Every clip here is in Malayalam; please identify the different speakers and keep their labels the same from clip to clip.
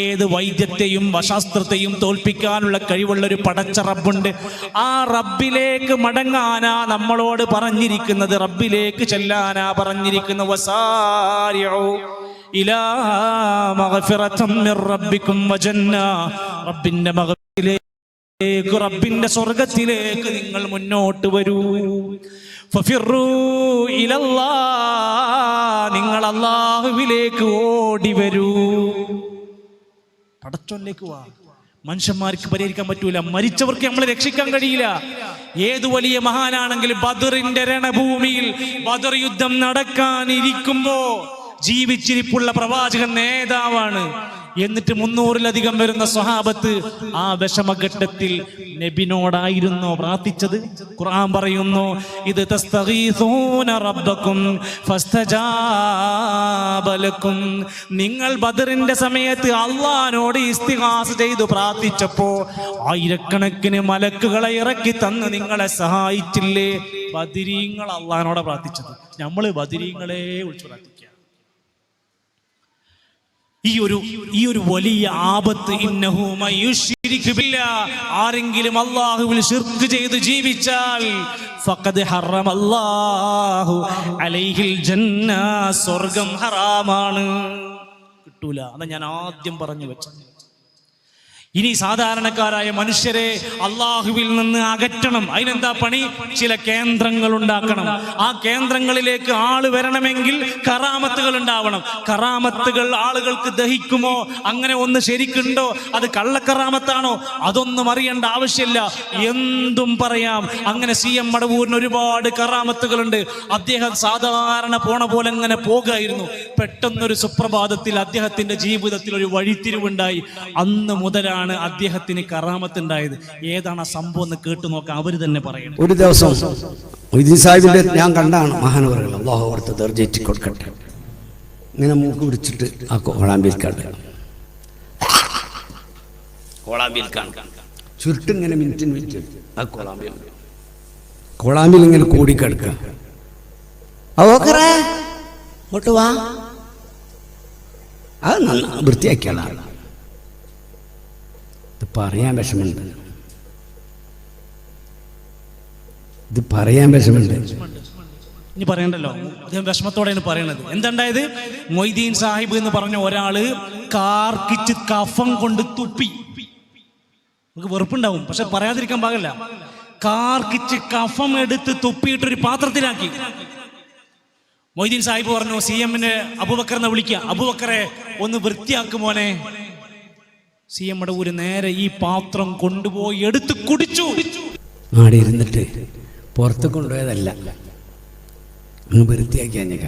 Speaker 1: ഏത് വൈദ്യത്തെയും വശാസ്ത്രത്തെയും തോൽപ്പിക്കാനുള്ള കഴിവുള്ള ഒരു പടച്ച റബ്ബുണ്ട്. ആ റബ്ബിലേക്ക് മടങ്ങാനാ നമ്മളോട് പറഞ്ഞിരിക്കുന്നത്. റബ്ബിലേക്ക് ചെല്ലാനാ പറഞ്ഞിരിക്കുന്ന. റബ്ബിന്റെ മകത്തിലേക്ക് റബ്ബിന്റെ സ്വർഗത്തിലേക്ക് നിങ്ങൾ മുന്നോട്ട് വരൂ. നിങ്ങൾ അള്ളാഹുവിലേക്ക് ഓടി വരൂ. പടച്ചോനിലേക്ക് വാ. മനുഷ്യന്മാർക്ക് പരിഹരിക്കാൻ പറ്റൂല. മരിച്ചവർക്ക് നമ്മളെ രക്ഷിക്കാൻ കഴിയില്ല. ഏതു വലിയ മഹാനാണെങ്കിലും ബദറിന്റെ രണഭൂമിയിൽ ബദർ യുദ്ധം നടക്കാനിരിക്കുമ്പോ ജീവിച്ചിരിപ്പുള്ള പ്രവാചകൻ നേതാവാണ്. എന്നിട്ട് മുന്നൂറിലധികം വരുന്ന സ്വഹാബത്ത് ആ വിഷമഘട്ടത്തിൽ നബിനോടായിരുന്നു പ്രാർത്ഥിച്ചത്. ഖുർആൻ പറയുന്നു ഇത് റബ്ബക്കും നിങ്ങൾ ബദറിന്റെ സമയത്ത് അള്ളഹാനോട് ഇസ്തിഹാസ ചെയ്തു പ്രാർത്ഥിച്ചപ്പോ ആയിരക്കണക്കിന് മലക്കുകളെ ഇറക്കി തന്ന് നിങ്ങളെ സഹായിച്ചില്ലേ? ബദിരീങ്ങൾ അള്ളഹാനോടെ പ്രാർത്ഥിച്ചത്. നമ്മൾ ബദിരീങ്ങളെ വിളിച്ചു പ്രാർത്ഥിക്കുക ഈ ഒരു ഈ ഒരു വലിയ ആപത്ത്. ആരെങ്കിലും അള്ളാഹുവിൽ ഷിർക്ക് ചെയ്ത് ജീവിച്ചാൽ ജന്ന സ്വർഗം ഹറാമാണ്. കിട്ടൂല. അതാ ഞാൻ ആദ്യം പറഞ്ഞു വെച്ചത്. ഇനി സാധാരണക്കാരായ മനുഷ്യരെ അള്ളാഹുവിൽ നിന്ന് അകറ്റണം. അതിനെന്താ പണി? ചില കേന്ദ്രങ്ങൾ ഉണ്ടാക്കണം. ആ കേന്ദ്രങ്ങളിലേക്ക് ആൾ വരണമെങ്കിൽ കറാമത്തുകൾ ഉണ്ടാവണം. കറാമത്തുകൾ ആളുകൾക്ക് ദഹിക്കുമോ? അങ്ങനെ ഒന്ന് ശരിക്കുണ്ടോ? അത് കള്ളക്കറാമത്താണോ? അതൊന്നും അറിയേണ്ട ആവശ്യമില്ല. എന്തും പറയാം. അങ്ങനെ സി എം മടവൂരിന് ഒരുപാട് കറാമത്തുകളുണ്ട്. അദ്ദേഹം സാധാരണ പോണ പോലെ അങ്ങനെ പോകായിരുന്നു പെട്ടെന്നൊരു സുപ്രഭാതത്തിൽ അദ്ദേഹത്തിന്റെ ജീവിതത്തിൽ ഒരു വഴിത്തിരിവുണ്ടായി. അന്ന് മുതലാണ് അദ്ദേഹത്തിന് കറാമത്തുണ്ടായത്. ഏതാണ് ആ സംഭവം എന്ന് കേട്ടു നോക്കാം അവർ തന്നെ പറയുന്നത്
Speaker 2: ഒരു ദിവസം മൊയ്തീൻ സാഹിബിന്റെ ഞാൻ കണ്ടാണ് മഹാനവറുകൾ. അള്ളാഹു അവിടുത്തെ ദർജേറ്റി കൊടുക്കട്ടെ. ഇങ്ങനെ മൂക്ക് പിടിച്ചിട്ട് ആ കോളാമ്പിൽ കാണുക കോളാമ്പിൽ കാണുക ചുരുട്ടിങ്ങനെ മിനിറ്റിന് മിനിറ്റ് ആ കോളാമ്പിൽ കോളാമ്പിൽ ഇങ്ങനെ കൂടിക്കിടക്കുക അവക്കറേ ഇങ്ങോട്ട് വാ. അത് നന്ന വൃത്തിയാക്കിയാണ് ഇത് പറയാൻ വിഷമുണ്ട് ഇത് പറയാൻ വിഷമുണ്ട്
Speaker 1: ഇനി പറയണ്ടല്ലോ. അദ്ദേഹം വിഷമത്തോടെയാണ് പറയണത്. എന്തുണ്ടായത്? മൊയ്തീൻ സാഹിബ് എന്ന് പറഞ്ഞ ഒരാൾ കാർക്കിച്ച് കഫം കൊണ്ട് തുപ്പി. നമുക്ക് വെറുപ്പുണ്ടാവും. പക്ഷെ പറയാതിരിക്കാൻ പാകില്ല. കാർക്കിച്ച് കഫം എടുത്ത് തുപ്പിയിട്ട് ഒരു പാത്രത്തിലാക്കി. മൊയ്തീൻ സാഹിബ് പറഞ്ഞു സി എമ്മിന് അബുബക്കറിനെ വിളിക്കുക അബുബക്കറെ ഒന്ന് വൃത്തിയാക്കും മോനെ. സി എമ്മയുടെ ഒരു നേരെ ഈ പാത്രം കൊണ്ടുപോയി എടുത്ത് കുടിച്ചു.
Speaker 2: ആടെ ഇരുന്നിട്ട് പുറത്ത് കൊണ്ടുപോയതല്ല. അങ്ങ് വൃത്തിയാക്കി അഞ്ഞക്ക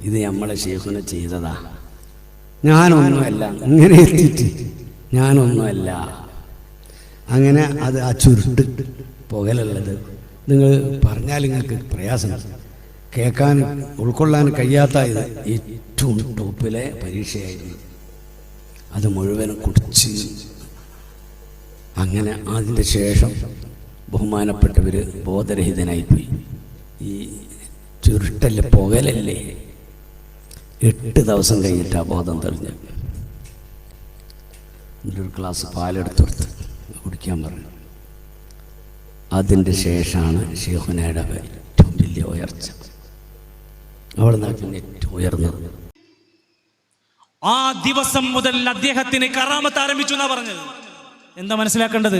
Speaker 2: ഇത് നമ്മളെ ഷേഖുനെ ചെയ്തതാ. ഞാനൊന്നുമല്ല. ഇങ്ങനെ എത്തിയിട്ട് ഞാനൊന്നുമല്ല. അങ്ങനെ അത് ആ ചുരുട്ട് പുകലുള്ളത്. നിങ്ങൾ പറഞ്ഞാൽ നിങ്ങൾക്ക് പ്രയാസം. കേൾക്കാൻ ഉൾക്കൊള്ളാൻ കഴിയാത്ത ഇത് ഏറ്റവും ടോപ്പിലെ പരീക്ഷയായിരുന്നു. അത് മുഴുവനും കുടിച്ച് അങ്ങനെ അതിന്റെ ശേഷം ബഹുമാനപ്പെട്ടവർ ബോധരഹിതനായിപ്പോയി. ഈ ചുരുട്ടല്ല പുകലല്ലേ? എട്ട് ദിവസം കഴിഞ്ഞിട്ട് ബോധം തെളിഞ്ഞു ഒരു ഗ്ലാസ് പാലെടുത്ത് കൊടുത്ത് കുടിക്കാൻ പറഞ്ഞു. അതിന്റെ ശേഷമാണ് ഷെയ്ഖുനയുടെ ഏറ്റവും വലിയ ഉയർച്ച. അവിടെ നിന്നാണ് ഏറ്റവും ഉയർന്നത്.
Speaker 1: ആ ദിവസം മുതൽ അദ്ദേഹത്തിന് കറാമത്ത് ആരംഭിച്ചു എന്നാ പറഞ്ഞത്? എന്താ മനസ്സിലാക്കേണ്ടത്?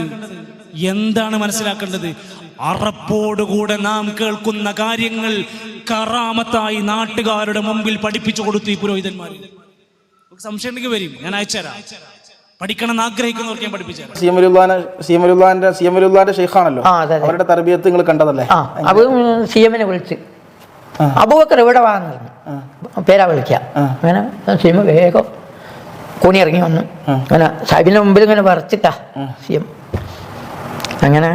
Speaker 1: എന്താണ് മനസ്സിലാക്കേണ്ടത്? അറപ്പോടുകൂടെ നാം കേൾക്കുന്ന കാര്യങ്ങൾ കറാമത്തായി നാട്ടുകാരുടെ മുമ്പിൽ പഠിപ്പിച്ചു കൊടുത്തു ഈ പുരോഹിതന്മാർ. സംശയം ഉണ്ടെങ്കിൽ വരും. ഞാൻ അയച്ചുതരാം പഠിക്കണം എന്ന് ആഗ്രഹിക്കുന്നവർക്ക് ഞാൻ പഠിപ്പിച്ചു
Speaker 3: സിയമലുല്ലാന്റെ സിയമലുല്ലാന്റെ ഷെയ്ഖാണല്ലോ.
Speaker 4: അതെ, അതെ.
Speaker 3: അവരുടെ തർബിയത്ത് നിങ്ങൾ കണ്ടതല്ലേ?
Speaker 4: സി വിളിച്ച്. അബൂബക്കർ ഇവിടെ വാങ്ങുന്നു പേരാ വിളിക്കാം. അങ്ങനെ വേഗം കൂണി ഇറങ്ങി വന്നു. അങ്ങനെ സാഹിബിന്റെ മുമ്പിൽ ഇങ്ങനെ വറച്ചിട്ടാ സി. എം അങ്ങനെ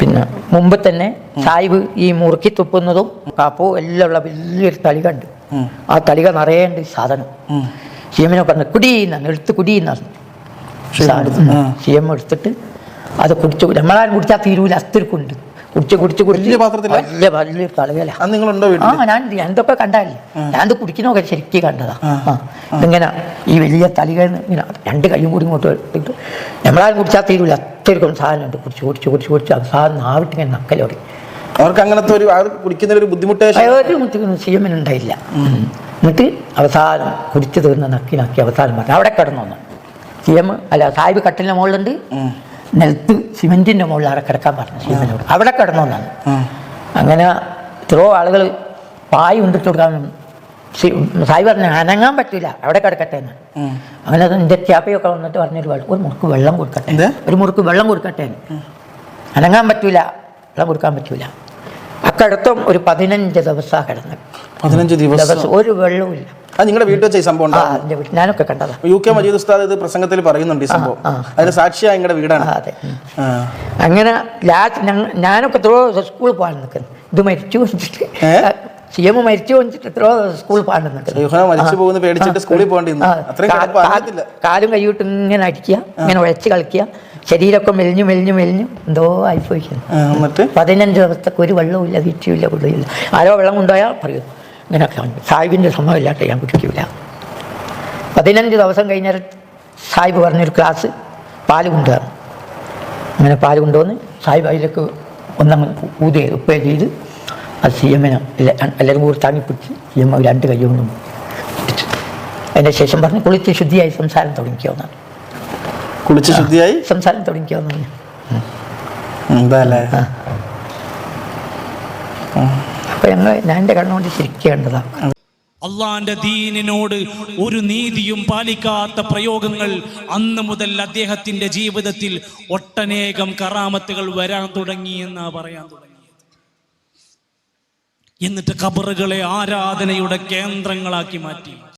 Speaker 4: പിന്നെ മുമ്പ് തന്നെ സാഹിബ് ഈ മുറുക്കി തുപ്പുന്നതും കാപ്പോ എല്ലാം ഉള്ള വലിയൊരു തളിക ഉണ്ട് ആ തളിക നിറയേണ്ട സാധനം. സി എമ്മിനെ പറഞ്ഞു. കുടിയെന്നാണ് എടുത്ത്. കുടിയെന്നാണ് സി എം എടുത്തിട്ട് അത് കുടിച്ചു. നമ്മളാരും കുടിച്ചാൽ തീരൂല അസ്തിരിക്കുണ്ട് കുടിച്ച് കുടിച്ച് കുടിച്ച്.
Speaker 3: വലിയ?
Speaker 4: വലിയ ആ ഞാൻ എന്തൊക്കെ കണ്ടല്ലേ ഞാൻ കുടിക്കുന്നൊക്കെ ശരിക്കും കണ്ടതാ. ആ. ഇതിങ്ങനെ ഈ വലിയ തലികൾ ഇങ്ങനെ രണ്ട് കൈയും കൂടി ഇങ്ങോട്ട് ഇട്ട് നമ്മളാരും കുടിച്ചാൽ തീരൂല. അത്രയ്ക്കും സാധനമുണ്ട്. കുടിച്ച് കുടിച്ച് കുടിച്ച് കുടിച്ച്. അവസാനം നാവിട്ട് ഇങ്ങനെ നക്കലോടി
Speaker 3: അവർക്ക് അങ്ങനത്തെ ഒരു അത് കുടിക്കുന്നതിൽ ഒരു ബുദ്ധിമുട്ട്
Speaker 4: ഒരു മുത്തിക്കുന്ന സീമനുണ്ടായില്ല എന്നിട്ട് അവസാനം കുടിച്ചു തീർന്ന നക്കി നക്കി അവസാനം പറഞ്ഞു. അവിടെ കിടന്നു സി എം അല്ല സാഹിബ് കട്ടിലിന്റെ മുകളിലുണ്ട്. നിലത്ത് സിമെന്റിന്റെ മുകളിൽ അവിടെ കിടക്കാൻ പറഞ്ഞു അവിടെ കിടന്നു എന്നാണ്. അങ്ങനെ എത്രയോ ആളുകൾ പായ് ഉണ്ടിട്ട് കൊടുക്കാൻ സായി പറഞ്ഞു അനങ്ങാൻ പറ്റില്ല അവിടെ കിടക്കട്ടെ എന്ന്. അങ്ങനെ അത് എന്റെ ക്യാപ്പയൊക്കെ വന്നിട്ട് പറഞ്ഞൊരു ഒരു മുറുക്ക് വെള്ളം കൊടുക്കട്ടെ. ഒരു മുറുക്ക് വെള്ളം കൊടുക്കട്ടെ അനങ്ങാൻ പറ്റൂല വെള്ളം കൊടുക്കാൻ പറ്റൂല. അക്കടത്തും ഒരു പതിനഞ്ച് ദിവസമാണ് കിടന്നത്.
Speaker 3: പതിനഞ്ച് ദിവസം.
Speaker 4: ദിവസം ഒരു വെള്ളവും ഇല്ല.
Speaker 3: അത് നിങ്ങളുടെ വീട്ടിൽ വെച്ച ഈ സംഭവം
Speaker 4: ആ
Speaker 3: ഉണ്ടാകും
Speaker 4: എന്റെ വീട്ടിൽ ഞാനൊക്കെ കണ്ടതാ.
Speaker 3: യു കെ മജീദ് ഉസ്താദ് ഇത് പ്രസംഗത്തിൽ പറയുന്നുണ്ട് ഈ സംഭവം.
Speaker 4: അതിന്റെ
Speaker 3: അതിന് സാക്ഷിയായ നിങ്ങളുടെ വീടാണ്.
Speaker 4: ആ, അതെ.
Speaker 3: ആ.
Speaker 4: അങ്ങനെ ലാസ്റ്റ് ഞാനൊക്കെ എത്രയോ സ്കൂളിൽ പോകാൻ നിൽക്കുന്നു. ഇത് മരിച്ചു വെച്ചിട്ട്
Speaker 3: ഏ?
Speaker 4: സി എം മരിച്ചു വന്നിട്ട് എത്രയോ സ്കൂളിൽ പോകാൻ നിൽക്കുന്നു.
Speaker 3: ഷെയ്ഖുന മരിച്ചു പോകുന്ന പേടിച്ചിട്ട് സ്കൂളിൽ പോകേണ്ടി വന്നു. അത്രയും കിടപ്പ് അറിയത്തില്ല.
Speaker 4: കാലും കൈവിട്ട് ഇങ്ങനെ അടിക്കുക ഇങ്ങനെ ഉഴച്ച് കളിക്കുക. ശരീരമൊക്കെ മെലിഞ്ഞു മെലിഞ്ഞു മെലിഞ്ഞു. എന്തോ ആയിപ്പോയിക്കുന്നു
Speaker 3: ആ, എന്നിട്ട്?
Speaker 4: പതിനഞ്ച് ദിവസത്തേക്ക് ഒരു വെള്ളവും ഇല്ല വീഴ്ചയില്ല കുടിയില്ല ആരോ വെള്ളം കൊണ്ടുപോയാൽ പറയൂ. ഇങ്ങനെയൊക്കെ പറഞ്ഞു സാഹിബിന്റെ സമ്മതമില്ലാത്ത ഞാൻ കുടിക്കില്ല പതിനഞ്ച് ദിവസം കഴിഞ്ഞാൽ സാഹിബ് പറഞ്ഞൊരു ക്ലാസ് പാൽ കൊണ്ടുവരണം. അങ്ങനെ പാൽ കൊണ്ടുവന്ന് സാഹിബ് അതിലേക്ക് ഒന്നങ്ങ് ഊതി ഉപ്പേ ചെയ്ത് അത് സി എമ്മിനെ എല്ലാവരും കൂടി താങ്ങി പിടിച്ച് സി എം രണ്ട് കൈ കൊണ്ടും അതിന്റെ ശേഷം പറഞ്ഞ് കുളിച്ച് ശുദ്ധിയായി സംസാരം തുടങ്ങിക്കാവുന്നതാണ്
Speaker 3: കുളിച്ച് ശുദ്ധിയായി?
Speaker 4: സംസാരം തുടങ്ങിക്കാവുന്നതാണ്
Speaker 3: എന്താ അല്ലേ?
Speaker 4: അപ്പോൾ ഞങ്ങൾ ഞാൻ എന്റെ കണ്ണുകൊണ്ട് ചിരിക്കേണ്ടതാണ്
Speaker 1: അള്ളാന്റെ ദീനിനോട് ഒരു നീതിയും പാലിക്കാത്ത പ്രയോഗങ്ങൾ അന്ന് മുതൽ അദ്ദേഹത്തിന്റെ ജീവിതത്തിൽ ഒട്ടനേകം കറാമത്തുകൾ വരാൻ തുടങ്ങി എന്നാ പറയാൻ തുടങ്ങിയത്. എന്നിട്ട് ഖബറുകളെ ആരാധനയുടെ കേന്ദ്രങ്ങളാക്കി മാറ്റി.